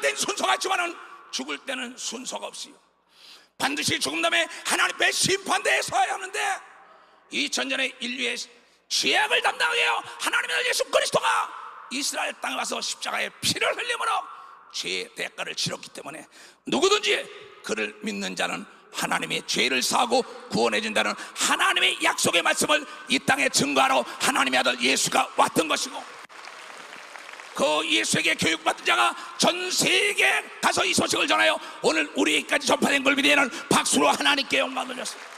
땐 순서가 있지만은 죽을 때는 순서가 없어요. 반드시 죽음 다음에 하나님의 심판대에 서야 하는데 2000년의 인류의 죄악을 담당해요. 하나님의 예수 그리스도가 이스라엘 땅에 와서 십자가에 피를 흘림으로 죄의 대가를 치렀기 때문에 누구든지 그를 믿는 자는 하나님의 죄를 사고 구원해 준다는 하나님의 약속의 말씀을 이 땅에 증거하러 하나님의 아들 예수가 왔던 것이고 그 예수에게 교육받은 자가 전 세계에 가서 이 소식을 전하여 오늘 우리에게까지 전파된 걸 위대한 박수로 하나님께 영광 돌렸습니다.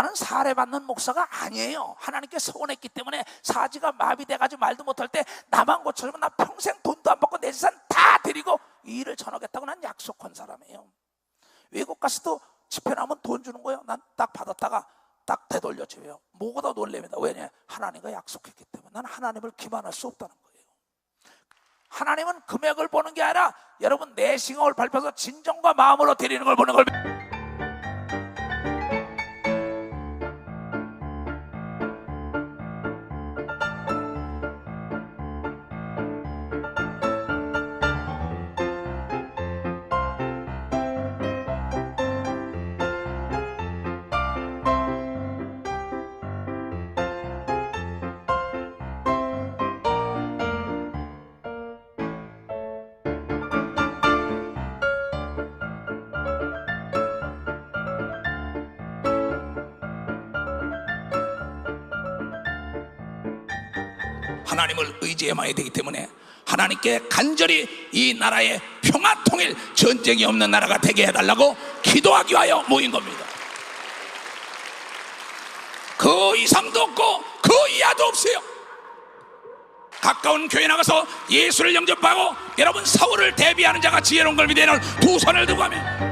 나는 사례받는 목사가 아니에요. 하나님께 서원했기 때문에 사지가 마비돼가지고 말도 못할 때 나만 고쳐주면 나 평생 돈도 안 받고 내 재산 다 드리고 이 일을 전하겠다고 난 약속한 사람이에요. 외국 가서도 집회 나면 돈 주는 거예요. 난 딱 받았다가 딱 되돌려 줘요. 뭐보다 놀랍니다. 왜냐? 하나님과 약속했기 때문에 난 하나님을 기만할 수 없다는 거예요. 하나님은 금액을 보는 게 아니라 여러분 내싱을 발표해서 진정과 마음으로 드리는 걸 보는 걸 하나님을 의지해야만 되기 때문에 하나님께 간절히 이 나라의 평화 통일 전쟁이 없는 나라가 되게 해달라고 기도하기 위하여 모인 겁니다. 그 이상도 없고 그 이하도 없어요. 가까운 교회 나가서 예수를 영접하고 여러분 사울을 대비하는 자가 지혜로운 걸 믿는 두 손을 들고 하면